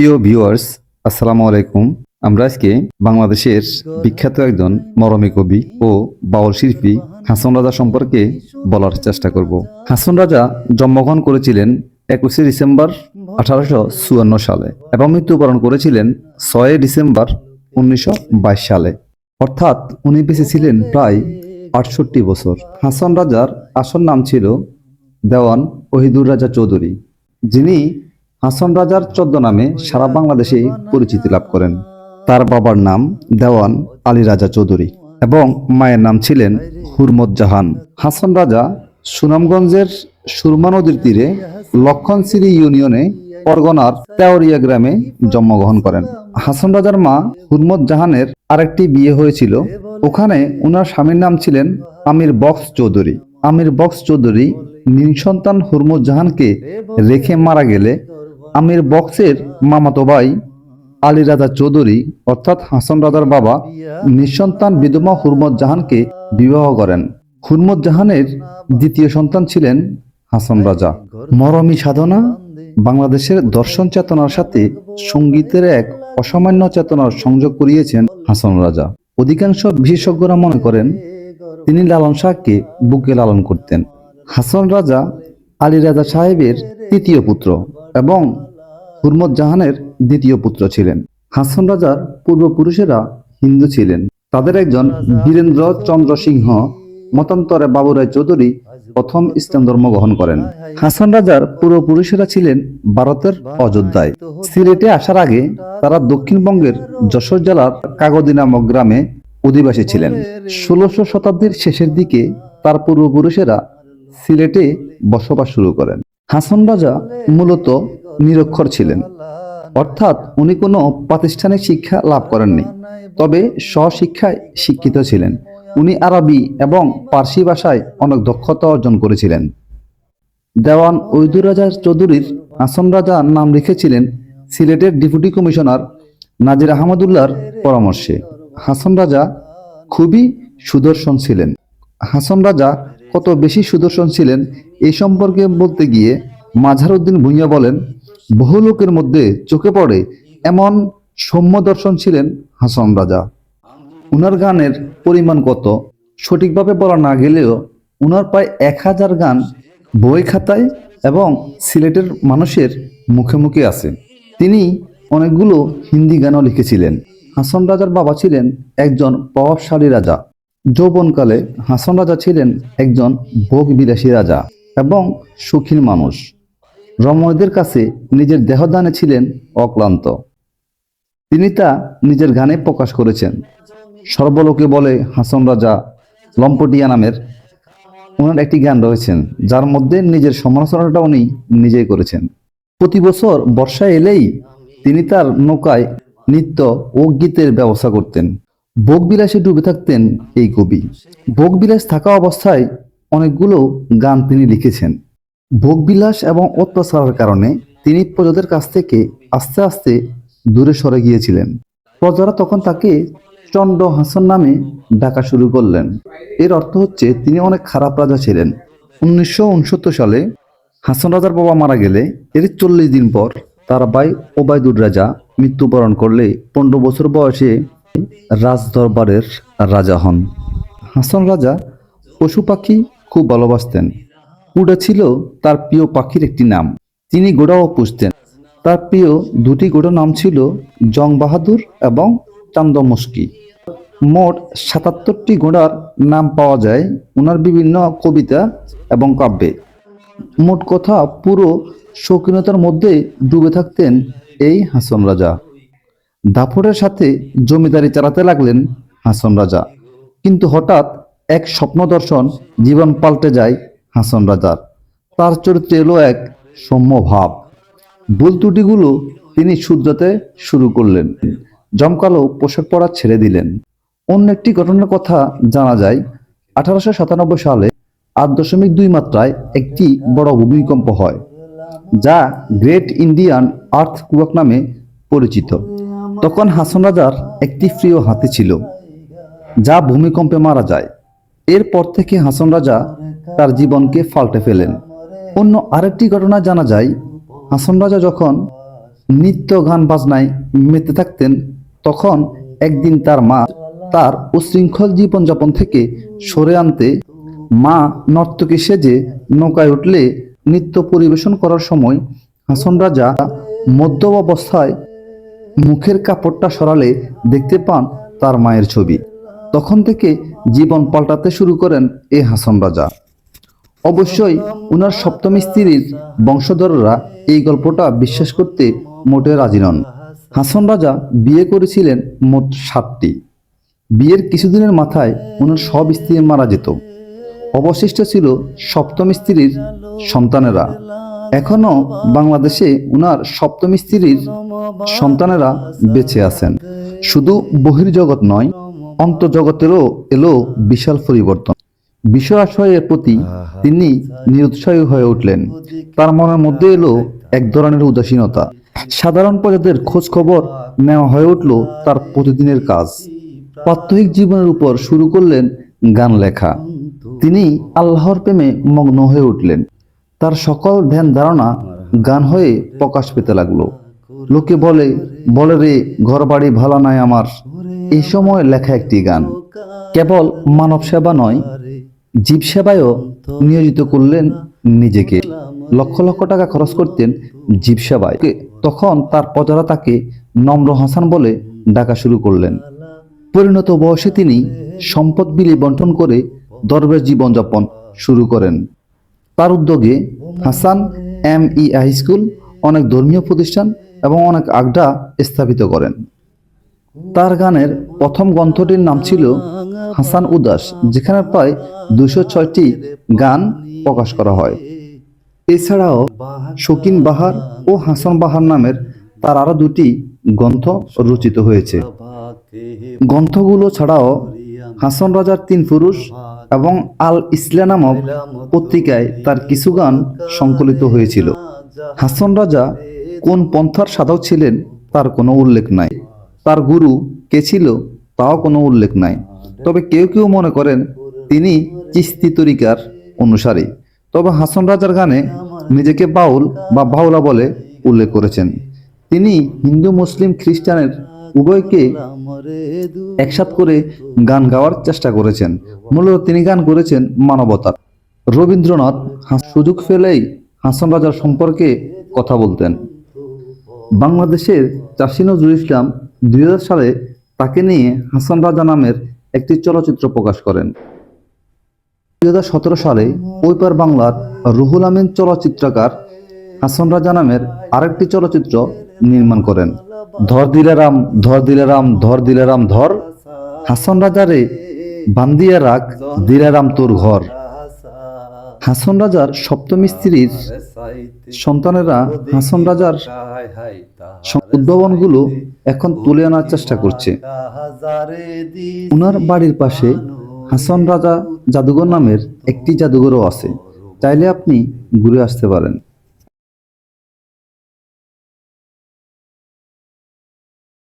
প্রিয় ভিউয়ার্স আসসালামু আলাইকুম। আমরা আজকে বাংলাদেশের বিখ্যাত একজন মরমী কবি ও বাউল শিল্পী হাসন রাজা সম্পর্কে বলার চেষ্টা করব। হাসন রাজা জন্মগ্রহণ করেছিলেন একুশে ডিসেম্বর আঠারোশো চুয়ান্ন সালে এবং মৃত্যুবরণ করেছিলেন ছয় ডিসেম্বর উনিশশো বাইশ সালে। অর্থাৎ উনি বেঁচে ছিলেন প্রায় আটষট্টি বছর। হাসন রাজার আসল নাম ছিল দেওয়ান ওহিদুর রাজা চৌধুরী, যিনি হাসন রাজার চোদ্দ নামে সারা বাংলাদেশে পরিচিতি লাভ করেন। তার বাবার নাম দেওয়ান আলী রাজা চৌধুরী এবং মায়ের নাম ছিলেন হুরমত জাহান। হাসন রাজা সুনামগঞ্জের সুরমা নদীর তীরে লক্ষণশ্রী ইউনিয়নে পরগনার তেওরিয়া গ্রামে জন্মগ্রহণ করেন। হাসন রাজার মা হুরমত জাহানের আরেকটি বিয়ে হয়েছিল। ওখানে ওনার স্বামীর নাম ছিলেন আমির বক্স চৌধুরী। আমির বক্স চৌধুরী নিঃসন্তান হুরমত জাহানকে রেখে মারা গেলে আমির বক্সের মামাতো ভাই আলী রাজা চৌধুরী অর্থাৎ হাসান রাজার বাবা নিঃসন্তান বিধবা হুরমত জাহানকে বিবাহ করেন। হুরমত জাহানের দ্বিতীয় সন্তান ছিলেন হাসান রাজা। মরমী সাধনা বাংলাদেশের দর্শন চেতনার সাথে সঙ্গীতের এক অসামান্য চেতনার সংযোগ করিয়েছেন হাসান রাজা। অধিকাংশ বিশেষজ্ঞরা মনে করেন, তিনি লালন শাহকে বুকে লালন করতেন। হাসান রাজা আলী রাজা সাহেবের তৃতীয় পুত্র এবং হুরমত জাহানের দ্বিতীয় পুত্র ছিলেন। হাসন রাজার পূর্বপুরুষেরা হিন্দু ছিলেন। তাদের একজন বীরেন্দ্র চন্দ্র সিংহ, মতান্তরে বাবুরায় চৌধুরী প্রথম ইসলাম ধর্ম গ্রহণ করেন। হাসন রাজার পূর্বপুরুষেরা ছিলেন ভারতের অযোধ্যায়। সিলেটে আসার আগে তারা দক্ষিণবঙ্গের যশোর জেলার কাগদি নামক গ্রামে অধিবাসী ছিলেন। ষোলোশো শতাব্দীর শেষের দিকে তার পূর্বপুরুষেরা সিলেটে বসবাস শুরু করেন। হাসন রাজা মূলত নিরক্ষর ছিলেন। অর্থাৎ উনি কোনো প্রাতিষ্ঠানিক শিক্ষা লাভ করেননি। তবে স্বশিক্ষায় শিক্ষিত ছিলেন। উনি আরবি এবং পার্সি ভাষায় অনেক দক্ষতা অর্জন করেছিলেন। দেওয়ান ঐদুর রাজা চৌধুরীর হাসন রাজা নাম লিখেছিলেন সিলেটের ডেপুটি কমিশনার নাজির আহমদুল্লাহর পরামর্শে। হাসন রাজা খুবই সুদর্শন ছিলেন। হাসন রাজা কত বেশি সুদর্শন ছিলেন এই সম্পর্কে বলতে গিয়ে মাঝারউদ্দিন ভুঁইয়া বলেন বহু লোকের মধ্যে চোখে পড়ে এমন সৌম্য দর্শন ছিলেন হাসন রাজা। উনার গানের পরিমাণ কত? সঠিকভাবে বলা না গেলেও উনার প্রায় এক হাজার গান বই খাতায় এবং সিলেটের মানুষের মুখে মুখে আছে। তিনি অনেকগুলো হিন্দি গানও লিখেছিলেন। হাসন রাজার বাবা ছিলেন একজন প্রভাবশালী রাজা। যৌবনকালে হাসন রাজা ছিলেন একজন ভোগ বিলাসী রাজা এবং সুখীর মানুষ। রমণীদের কাছে নিজের দেহদানে ছিলেন অক্লান্ত। তিনি তা নিজের গানে প্রকাশ করেছেন। সর্বলোকে বলে হাসন রাজা লম্পটিয়া নামের ওনার একটি গান রয়েছেন, যার মধ্যে নিজের সমালোচনাটা উনি নিজেই করেছেন। প্রতি বছর বর্ষা এলেই তিনি তার নৌকায় নৃত্য ও গীতের ব্যবস্থা করতেন। ভোগবিলাসে ডুবে থাকতেন এই কবি। ভোগবিলাস থাকা অবস্থায় অনেকগুলো গান তিনি লিখেছেন। ভোগবিলাস এবং অত্যাচারের কারণে তিনি প্রজাদের কাছ থেকে আস্তে আস্তে দূরে সরে গিয়েছিলেন। প্রজারা তখন তাকে চন্ড হাসন নামে ডাকা শুরু করলেন। এর অর্থ হচ্ছে তিনি অনেক খারাপ রাজা ছিলেন। উনিশশো উনসত্তর সালে হাসন রাজার বাবা মারা গেলে এর চল্লিশ দিন পর তার ভাই ওবায়দুর রাজা মৃত্যুবরণ করলে পনেরো বছর বয়সে রাজ দরবারের রাজা হন। হাসন রাজা পশু পাখি খুব ভালোবাসতেন। কুড়া ছিল তার প্রিয় পাখির একটি নাম। তিনি গোড়াও পুষতেন। তার প্রিয় দুটি গোড়া নাম ছিল জং বাহাদুর এবং চান্দমস্কি মোট সাতাত্তরটি ঘোড়ার নাম পাওয়া যায় ওনার বিভিন্ন কবিতা এবং কাব্যে। মোট কথা পুরো শৌখিনতার মধ্যে ডুবে থাকতেন এই হাসন রাজা। দাফরের সাথে জমিদারি চালাতে লাগলেন হাসন রাজা। কিন্তু হঠাৎ এক স্বপ্ন দর্শন জীবন পাল্টে যায় হাসন রাজার। তার চরিত্রে এলো এক সৌম্য ভাব। ভুল ত্রুটিগুলো তিনি শুধরাতে শুরু করলেন। জমকালো পোশাক পরা ছেড়ে দিলেন। অন্য একটি ঘটনার কথা জানা যায়, আঠারোশো সাতানব্বই সালে আট দশমিক দুই মাত্রায় একটি বড় ভূমিকম্প হয়, যা গ্রেট ইন্ডিয়ান আর্থ কুয়াক নামে পরিচিত। তখন হাসন রাজার একটি প্রিয় হাতি ছিল, যা ভূমিকম্পে মারা যায়। এরপর থেকে হাসন রাজা তার জীবনকে পাল্টে ফেলেন। অন্য আরেকটি ঘটনা জানা যায়, হাসন রাজা যখন নিত্য গান বাজনায় মেতে থাকতেন, তখন একদিন তার মা তার উশৃঙ্খল জীবনযাপন থেকে সরে আনতে মা নর্তকী সেজে নৌকায় উঠলে নৃত্য পরিবেশন করার সময় হাসন রাজা মধ্য অবস্থায় মুখের কাপড়টা সরালে দেখতে পান তার মায়ের ছবি। তখন থেকে জীবন পাল্টাতে শুরু করেন এ হাসন রাজা। অবশ্যই উনার সপ্তম স্ত্রীর বংশধররা এই গল্পটা বিশ্বাস করতে মোটে রাজি নন। হাসন রাজা বিয়ে করেছিলেন মোট সাতটি। বিয়ের কিছুদিনের মাথায় উনার সব স্ত্রী মারা যেত। অবশিষ্ট ছিল সপ্তম স্ত্রীর সন্তানেরা। এখনও বাংলাদেশে উনার সপ্তম স্ত্রীর সন্তানেরা বেঁচে আছেন। শুধু বহির্জগৎ নয় অন্তর্জগতেরও এলো বিশাল পরিবর্তন। বিষয়াশয়ের প্রতি তিনি নিরুৎসাহী হয়ে উঠলেন। তার মনের মধ্যে এলো এক ধরনের উদাসীনতা। সাধারণ প্রজাদের খোঁজ খবর নেওয়া হয়ে উঠল তার প্রতিদিনের কাজ। প্রাত্যহিক জীবনের উপর শুরু করলেন গান লেখা। তিনি আল্লাহর প্রেমে মগ্ন হয়ে উঠলেন। তার সকল ধ্যান ধারণা গান হয়ে প্রকাশ পেতে লাগল। লোকে বলে বলে রে ঘর বাড়ি ভালো নাই আমার। এই সময় লেখা একটি গান। কেবল মানব সেবা নয়, জীব সেবায়ও নিয়োজিত করলেন নিজেকে। লক্ষ লক্ষ টাকা খরচ করতেন জীব সেবায় তখন তার প্রজারা তাকে নম্র হাসান বলে ডাকা শুরু করলেন। পরিণত বয়সে তিনি সম্পদ বিলি বন্টন করে দরবের জীবনযাপন শুরু করেন। তার উদ্যোগে Hasan M E high school অনেক ধর্মীয় প্রতিষ্ঠান এবং অনেক আড্ডা স্থাপিত করেন। তার গানের প্রথম গ্রন্থটির নাম ছিল হাসান উদাস, যেখানে প্রায় দুশো ছয়টি গান প্রকাশ করা হয়। এছাড়াও শকিন বাহার ও হাসান বাহার নামের তার আরও দুটি গ্রন্থ রচিত হয়েছে। গ্রন্থগুলো ছাড়াও হাসান রাজার তিন পুরুষ এবং আল ইসলা নামক পত্রিকায় তার কিছু গান সংকলিত হয়েছিল। হাসান রাজা কোন পন্থার সাধক ছিলেন তার কোনো উল্লেখ নাই। তার গুরু কে ছিল তাও কোনো উল্লেখ নাই। তবে কেউ কেউ মনে করেন তিনি চিস্তি তরিকার অনুসারী। তবে হাসন রাজার গানে নিজেকে বাউল বা বাউলা বলে উল্লেখ করেছেন। তিনি হিন্দু, মুসলিম, খ্রিস্টানের উভয়কে একসাথ করে গান গাওয়ার চেষ্টা করেছেন। মূলত তিনি গান করেছেন মানবতার। রবীন্দ্রনাথ সুযোগ পেলেই হাসান রাজার সম্পর্কে কথা বলতেন। বাংলাদেশের চাষী নজরুল ইসলাম দুই হাজার সালে তাকে নিয়ে হাসান রাজা নামের একটি চলচ্চিত্র প্রকাশ করেন। দুই সালে ওইপার বাংলার রুহুল আমিন চলচ্চিত্রকার হাসান রাজা নামের আরেকটি চলচ্চিত্র নির্মাণ করেন। ধর দিলে রাম, ধর দিলে রাম, ধর দিলে রাম, ধর। হাসান রাজারে বান্দিয়া রাখ, দিলে রাম তোর ঘর। হাসন রাজার সপ্তম স্ত্রীর সন্তানেরা হাসন রাজার উদ্ভাবনগুলো এখন তুলে আনার চেষ্টা করছে। উনার বাড়ির পাশে হাসন রাজা জাদুঘর নামের একটি জাদুঘরও আছে। চাইলে আপনি ঘুরে আসতে পারেন।